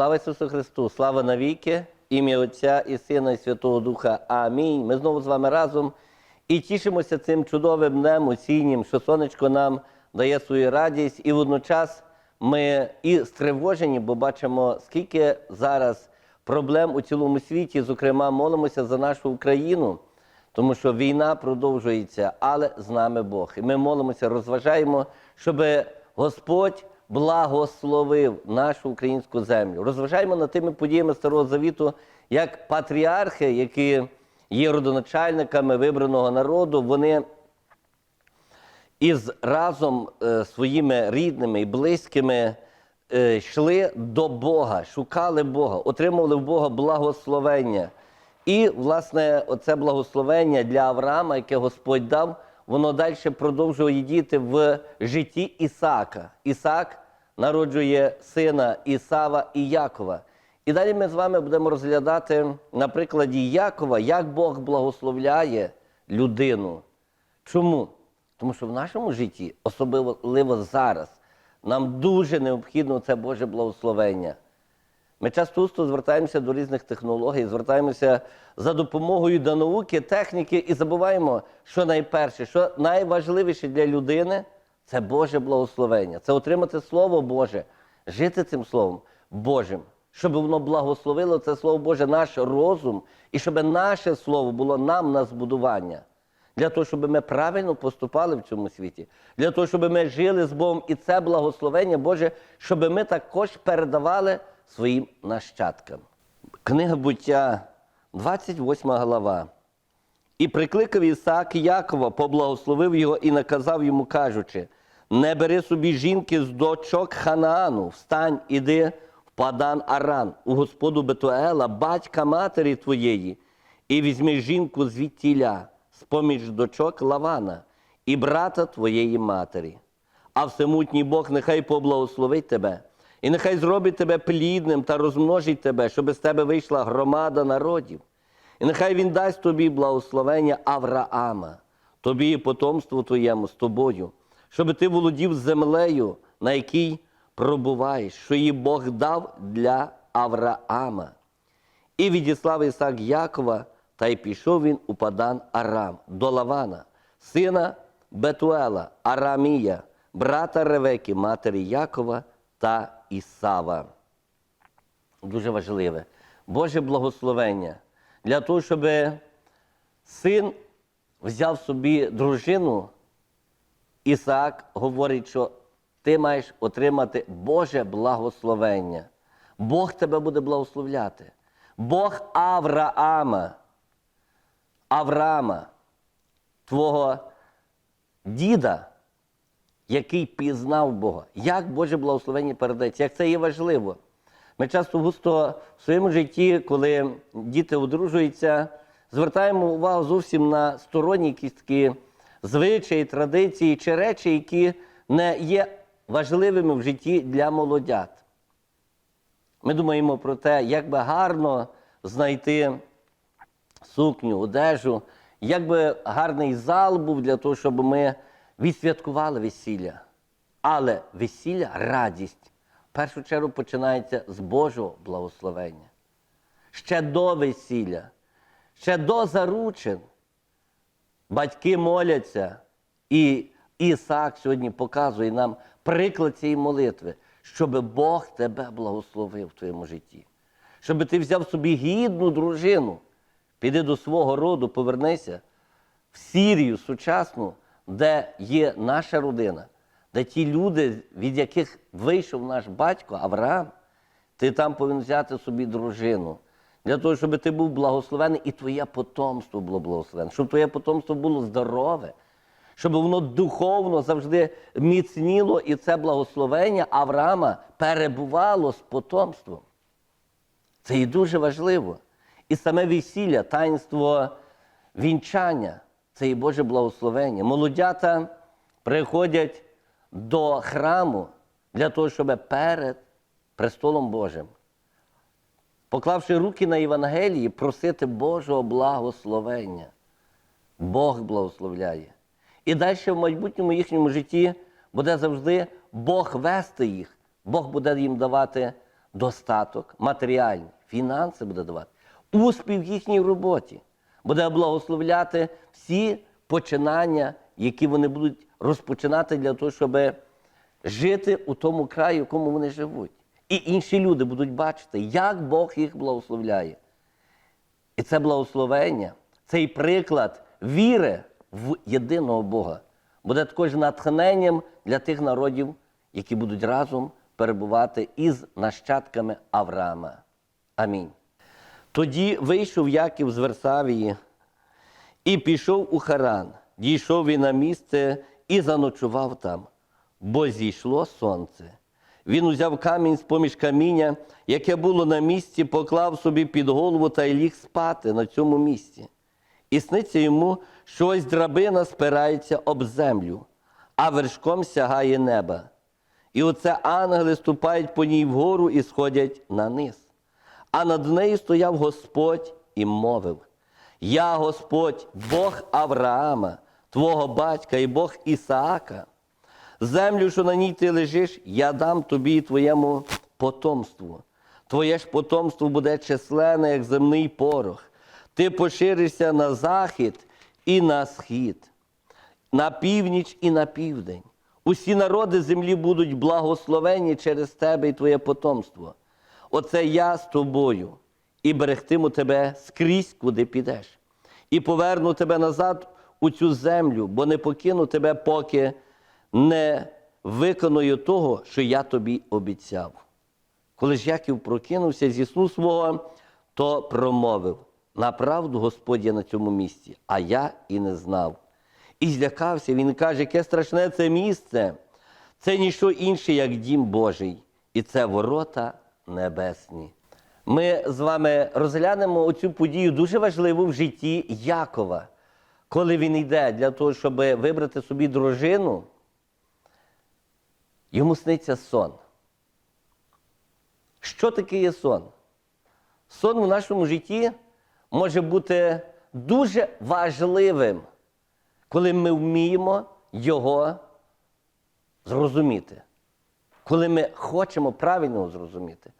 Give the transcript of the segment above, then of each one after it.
Слава Ісусу Христу! Слава навіки! Ім'я Отця і Сина, і Святого Духа. Амінь. Ми знову з вами разом і тішимося цим чудовим днем осіннім, що сонечко нам дає свою радість, і водночас ми і стривожені, бо бачимо, скільки зараз проблем у цілому світі. Зокрема, молимося за нашу Україну, тому що війна продовжується, але з нами Бог. І ми молимося, розважаємо, щоб Господь благословив нашу українську землю. Розважаємо над тими подіями Старого Завіту, як патріархи, які є родоначальниками вибраного народу, вони із разом е, своїми рідними і близькими е, йшли до Бога, шукали Бога, отримували в Бога благословення. І, власне, оце благословення для Авраама, яке Господь дав, воно далі продовжує діти в житті Ісака. Ісак народжує сина Ісава і Якова. І далі ми з вами будемо розглядати на прикладі Якова, як Бог благословляє людину. Чому? Тому що в нашому житті, особливо зараз, нам дуже необхідно це Боже благословення. Ми часто звертаємося до різних технологій, звертаємося за допомогою до науки, техніки і забуваємо, що найперше, що найважливіше для людини це Боже благословення. Це отримати Слово Боже, жити цим Словом Божим, щоб воно благословило це Слово Боже, наш розум, і щоб наше Слово було нам на збудування. Для того, щоб ми правильно поступали в цьому світі, для того, щоб ми жили з Богом, і це благословення Боже, щоб ми також передавали своїм нащадкам. Книга буття, 28 глава. І прикликав Ісаак Якова, поблагословив його і наказав йому, кажучи: не бери собі жінки з дочок Ханаану, встань, іди в Падан Аран, у господу Бетуела, батька матері твоєї, і візьми жінку звідтіля, з-поміж дочок Лавана, і брата твоєї матері. А всемутній Бог нехай поблагословить тебе, і нехай зробить тебе плідним та розмножить тебе, щоб з тебе вийшла громада народів. І нехай він дасть тобі благословення Авраама, тобі і потомству твоєму з тобою, щоб ти володів землею, на якій пробуваєш, що її Бог дав для Авраама. І відіслав Ісак Якова, та й пішов він у Падан Арам до Лавана, сина Бетуела, Арамія, брата Ревеки, матері Якова та Ісава. Дуже важливе. Боже благословення для того, щоб син взяв собі дружину, Ісаак говорить, що ти маєш отримати Боже благословення. Бог тебе буде благословляти. Бог Авраама, Авраама, твого діда, який пізнав Бога. Як Боже благословення передається, як це є важливо. Ми часто густо в своєму житті, коли діти одружуються, звертаємо увагу зовсім на сторонні якісь такі звичаї, традиції чи речі, які не є важливими в житті для молодят. Ми думаємо про те, як би гарно знайти сукню, одежу, як би гарний зал був для того, щоб ми відсвяткували весілля. Але весілля, радість, в першу чергу починається з Божого благословення. Ще до весілля, ще до заручин. Батьки моляться, і Ісаак сьогодні показує нам приклад цієї молитви, щоб Бог тебе благословив в твоєму житті, щоб ти взяв собі гідну дружину, піди до свого роду, повернися в Сірію сучасну, де є наша родина, де ті люди, від яких вийшов наш батько Авраам, ти там повинен взяти собі дружину. Для того, щоб ти був благословений і твоє потомство було благословене, щоб твоє потомство було здорове, щоб воно духовно завжди міцніло і це благословення Авраама перебувало з потомством. Це і дуже важливо. І саме весілля, таїнство вінчання це і Боже благословення. Молодята приходять до храму для того, щоб перед престолом Божим, поклавши руки на Євангелії, просити Божого благословення. Бог благословляє. І далі в майбутньому їхньому житті буде завжди Бог вести їх, Бог буде їм давати достаток, матеріальний, фінанси буде давати, успіх в їхній роботі, буде благословляти всі починання, які вони будуть розпочинати для того, щоб жити у тому краї, в якому вони живуть. І інші люди будуть бачити, як Бог їх благословляє. І це благословення, цей приклад віри в єдиного Бога буде також натхненням для тих народів, які будуть разом перебувати із нащадками Авраама. Амінь. Тоді вийшов Яків з Версавії і пішов у Харан. Дійшов він на місце і заночував там, бо зійшло сонце. Він узяв камінь з поміж каміння, яке було на місці, поклав собі під голову та й ліг спати на цьому місці. І сниться йому, що ось драбина спирається об землю, а вершком сягає неба. І оце ангели ступають по ній вгору і сходять на низ. А над нею стояв Господь і мовив: Я Господь, Бог Авраама, твого батька і Бог Ісаака. Землю, що на ній ти лежиш, я дам тобі і твоєму потомству. Твоє ж потомство буде численне, як земний порох. Ти поширишся на захід і на схід, на північ і на південь. Усі народи землі будуть благословені через тебе і твоє потомство. Оце я з тобою і берегтиму тебе скрізь, куди підеш, і поверну тебе назад у цю землю, бо не покину тебе, поки не виконую того, що я тобі обіцяв. Коли ж Яків прокинувся зі сну свого, то промовив: направду Господь є на цьому місці, а я і не знав. І злякався, він каже, яке страшне це місце. Це ніщо інше, як дім Божий, і це ворота небесні. Ми з вами розглянемо оцю подію дуже важливу в житті Якова, коли він йде для того, щоб вибрати собі дружину, йому сниться сон. Що таке є сон? Сон в нашому житті може бути дуже важливим, коли ми вміємо його зрозуміти, коли ми хочемо правильно зрозуміти.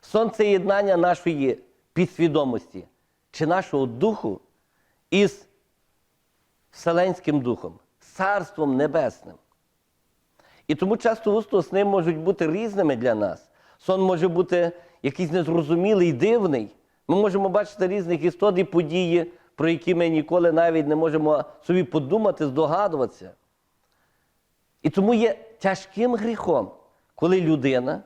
Сон це єднання нашої підсвідомості чи нашого духу із Вселенським духом, Царством Небесним. І тому часто густо сни можуть бути різними для нас. Сон може бути якийсь незрозумілий, дивний. Ми можемо бачити різних істот і події, про які ми ніколи навіть не можемо собі подумати, здогадуватися. І тому є тяжким гріхом, коли людина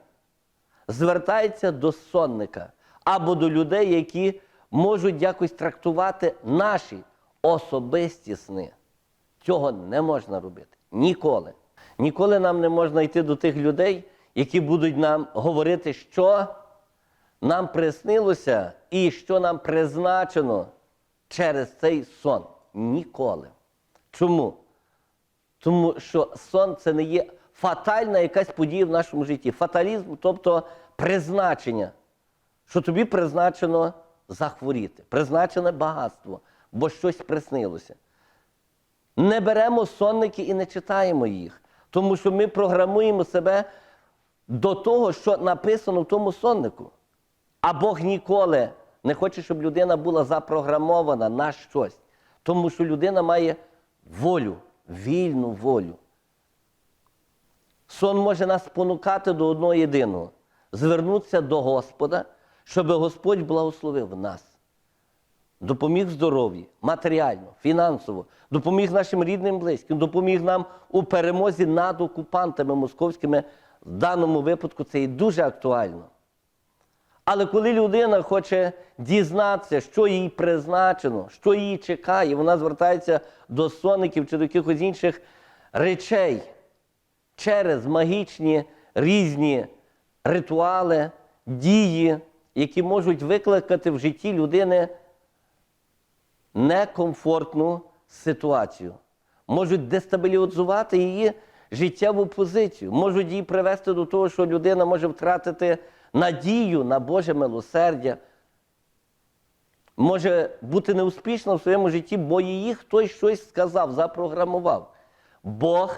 звертається до сонника або до людей, які можуть якось трактувати наші особисті сни. Цього не можна робити. Ніколи. Ніколи нам не можна йти до тих людей, які будуть нам говорити, що нам приснилося і що нам призначено через цей сон. Ніколи. Чому? Тому що сон це не є фатальна якась подія в нашому житті. Фаталізм, тобто призначення, що тобі призначено захворіти, призначене багатство, бо щось приснилося. Не беремо сонники і не читаємо їх, тому що ми програмуємо себе до того, що написано в тому соннику. А Бог ніколи не хоче, щоб людина була запрограмована на щось. Тому що людина має волю, вільну волю. Сон може нас спонукати до одного єдиного звернутися до Господа, щоб Господь благословив нас. Допоміг здоров'ї, матеріально, фінансово, допоміг нашим рідним близьким, допоміг нам у перемозі над окупантами московськими. В даному випадку це і дуже актуально. Але коли людина хоче дізнатися, що їй призначено, що її чекає, вона звертається до соників чи до якихось інших речей через магічні різні ритуали, дії, які можуть викликати в житті людини некомфортну ситуацію, можуть дестабілізувати її життєву позицію, можуть її привести до того, що людина може втратити надію на Боже милосердя, може бути неуспішна в своєму житті, бо її хтось щось сказав, запрограмував. Бог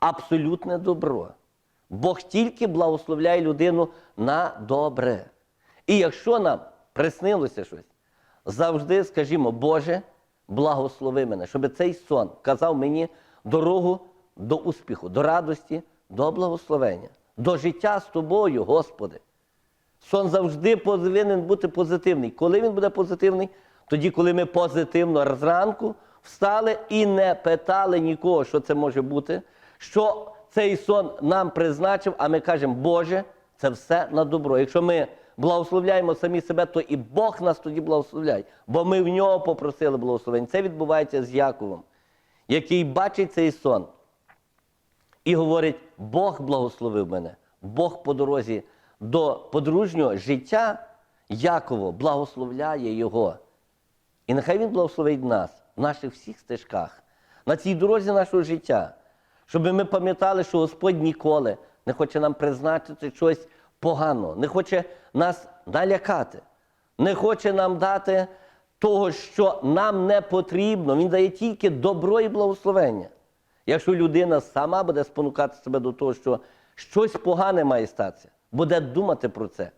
абсолютне добро. Бог тільки благословляє людину на добре. І якщо нам приснилося щось, завжди скажімо, Боже, благослови мене, щоб цей сон казав мені дорогу до успіху, до радості, до благословення, до життя з тобою, Господи. Сон завжди повинен бути позитивний. Коли він буде позитивний? Тоді, коли ми позитивно зранку встали і не питали нікого, що це може бути, що цей сон нам призначив, а ми кажемо, Боже, це все на добро. Якщо ми благословляємо самі себе, то і Бог нас тоді благословляє, бо ми в нього попросили благословення. Це відбувається з Яковом, який бачить цей сон і говорить: Бог благословив мене, Бог по дорозі до подружнього життя Яково благословляє його. І нехай Він благословить нас в наших всіх стежках, на цій дорозі нашого життя, щоб ми пам'ятали, що Господь ніколи не хоче нам призначити щось поганого, не хоче нас налякати, не хоче нам дати того, що нам не потрібно. Він дає тільки добро і благословення. Якщо людина сама буде спонукати себе до того, що щось погане має статися, буде думати про це,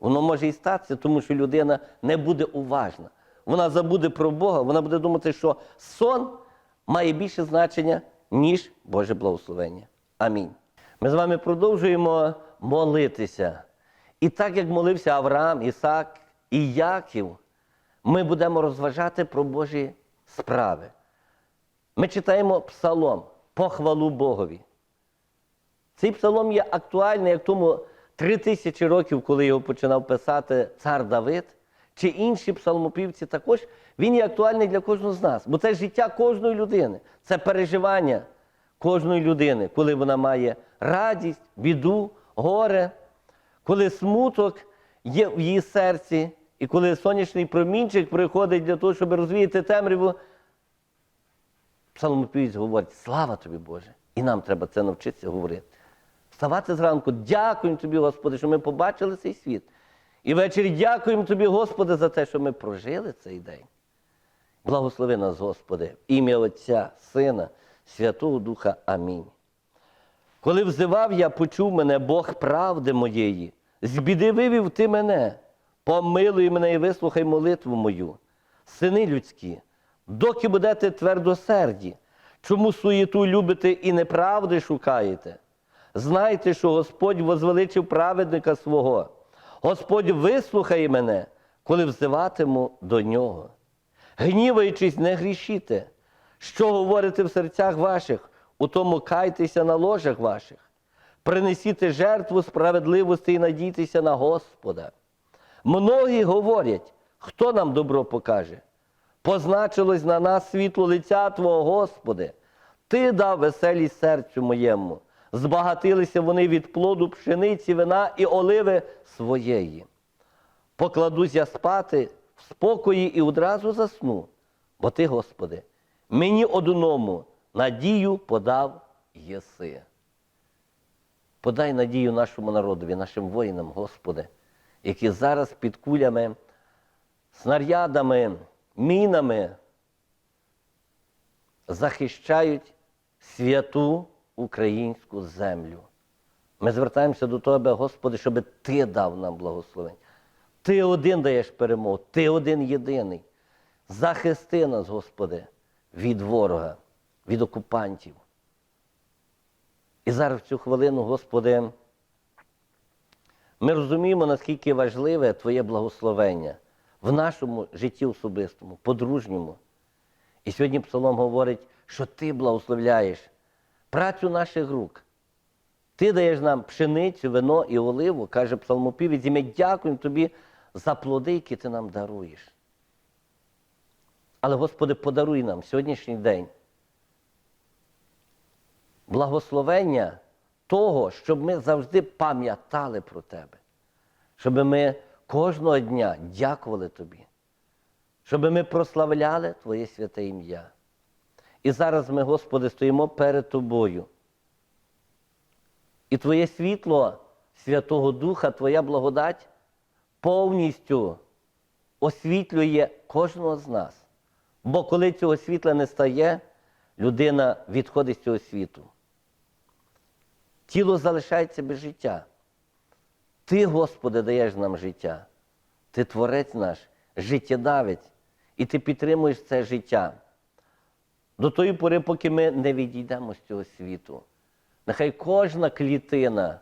воно може і статися, тому що людина не буде уважна. Вона забуде про Бога, вона буде думати, що сон має більше значення, ніж Боже благословення. Амінь. Ми з вами продовжуємо молитися. І так як молився Авраам, Ісак і Яків, ми будемо розважати про Божі справи. Ми читаємо псалом похвалу Богові. Цей псалом є актуальний, як тому три тисячі років, коли його починав писати цар Давид, чи інші псалмопівці також, він є актуальний для кожного з нас. Бо це життя кожної людини, це переживання кожної людини, коли вона має радість, біду, горе, коли смуток є в її серці, і коли сонячний промінчик приходить для того, щоб розвіяти темряву, Псалмопівець говорить, слава тобі, Боже! І нам треба це навчитися говорити. Вставати зранку, дякуємо тобі, Господи, що ми побачили цей світ. І ввечері дякуємо тобі, Господи, за те, що ми прожили цей день. Благослови нас, Господи, в ім'я Отця, Сина, Святого Духа. Амінь. Коли взивав я, почув мене Бог правди моєї, з біди вивів ти мене, помилуй мене і вислухай молитву мою. Сини людські, доки будете твердосерді, чому суєту любите і неправди шукаєте? Знайте, що Господь возвеличив праведника свого. Господь вислухає мене, коли взиватиму до нього. Гніваючись, не грішіте. Що говорите в серцях ваших, у тому кайтеся на ложах ваших. Принесіте жертву справедливості і надійтеся на Господа. Многі говорять, хто нам добро покаже. Позначилось на нас світло лиця Твого, Господи. Ти дав веселість серцю моєму. Збагатилися вони від плоду пшениці, вина і оливи своєї. Покладусь я спати в спокої і одразу засну, бо Ти, Господи, мені одному надію подав єси. Подай надію нашому народові, нашим воїнам, Господи, які зараз під кулями, снарядами, мінами захищають святу українську землю. Ми звертаємося до Тебе, Господи, щоб Ти дав нам благословення. Ти один даєш перемогу, Ти один єдиний. Захисти нас, Господи, від ворога, від окупантів. І зараз в цю хвилину, Господи, ми розуміємо, наскільки важливе Твоє благословення в нашому житті особистому, подружньому. І сьогодні Псалом говорить, що Ти благословляєш працю наших рук. Ти даєш нам пшеницю, вино і оливу, каже псалмопівець, і ми дякуємо тобі за плоди, які ти нам даруєш. Але, Господи, подаруй нам сьогоднішній день благословення того, щоб ми завжди пам'ятали про Тебе, щоб ми кожного дня дякували Тобі, щоб ми прославляли Твоє святе ім'я. І зараз ми, Господи, стоїмо перед Тобою. І Твоє світло Святого Духа, Твоя благодать повністю освітлює кожного з нас. Бо коли цього світла не стає, людина відходить з цього світу. тіло залишається без життя. Ти, Господи, даєш нам життя. Ти творець наш, життєдавець, і ти підтримуєш це життя. До тої пори, поки ми не відійдемо з цього світу. Нехай кожна клітина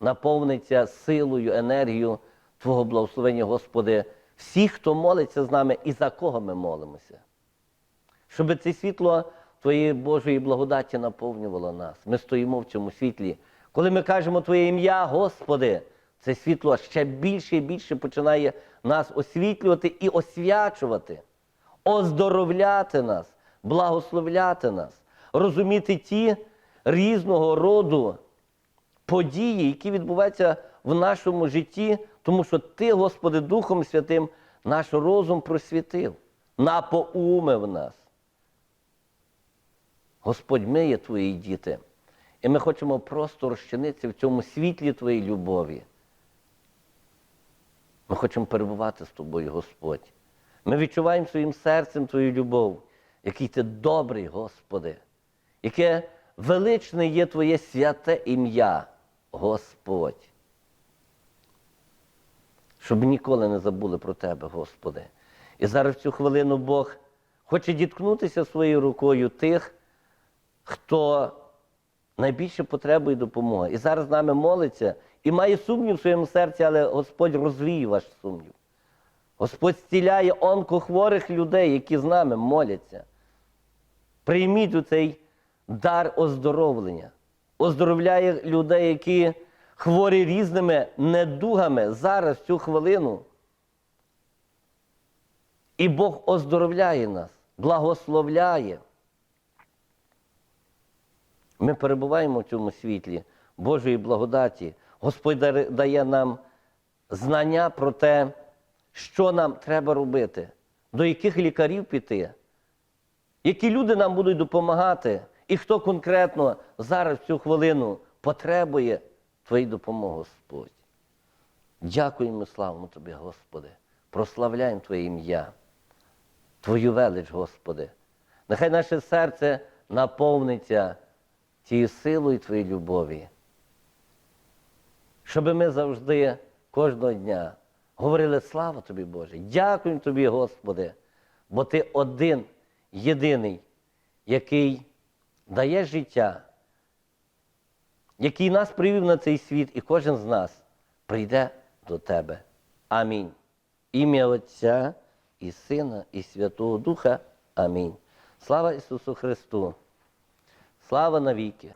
наповниться силою, енергією Твого благословення, Господи, всі, хто молиться з нами і за кого ми молимося. Щоб це світло Твоєї Божої благодаті наповнювало нас. Ми стоїмо в цьому світлі. Коли ми кажемо Твоє ім'я, Господи, це світло ще більше і більше починає нас освітлювати і освячувати, оздоровляти нас, благословляти нас, розуміти ті різного роду події, які відбуваються в нашому житті, тому що Ти, Господи, Духом Святим, наш розум просвітив, напоумив нас. Господь, ми є Твої діти, і ми хочемо просто розчинитися в цьому світлі Твоєї любові. Ми хочемо перебувати з тобою, Господь. Ми відчуваємо своїм серцем Твою любов, який ти добрий, Господи, яке величне є Твоє святе ім'я, Господь. Щоб ніколи не забули про Тебе, Господи. І зараз в цю хвилину Бог хоче діткнутися своєю рукою тих, хто найбільше потребує допомоги. І зараз з нами молиться і має сумнів в своєму серці, але Господь розвіє ваш сумнів. Господь зціляє онкохворих людей, які з нами моляться. Прийміть у цей дар оздоровлення. Оздоровляє людей, які хворі різними недугами зараз в цю хвилину. І Бог оздоровляє нас, благословляє. Ми перебуваємо в цьому світлі Божої благодаті. Господь дає нам знання про те, що нам треба робити, до яких лікарів піти, які люди нам будуть допомагати, і хто конкретно зараз в цю хвилину потребує Твоєї допомоги, Господь. Дякуємо, і славимо Тобі, Господи. Прославляємо Твоє ім'я, Твою велич, Господи. Нехай наше серце наповниться тією силою Твоєї любові. Щоб ми завжди кожного дня говорили слава Тобі, Боже. Дякуємо Тобі, Господи, бо Ти один, єдиний, який дає життя, який нас привів на цей світ, і кожен з нас прийде до Тебе. Амінь. Ім'я Отця і Сина, і Святого Духа. Амінь. Слава Ісусу Христу! Слава навіки!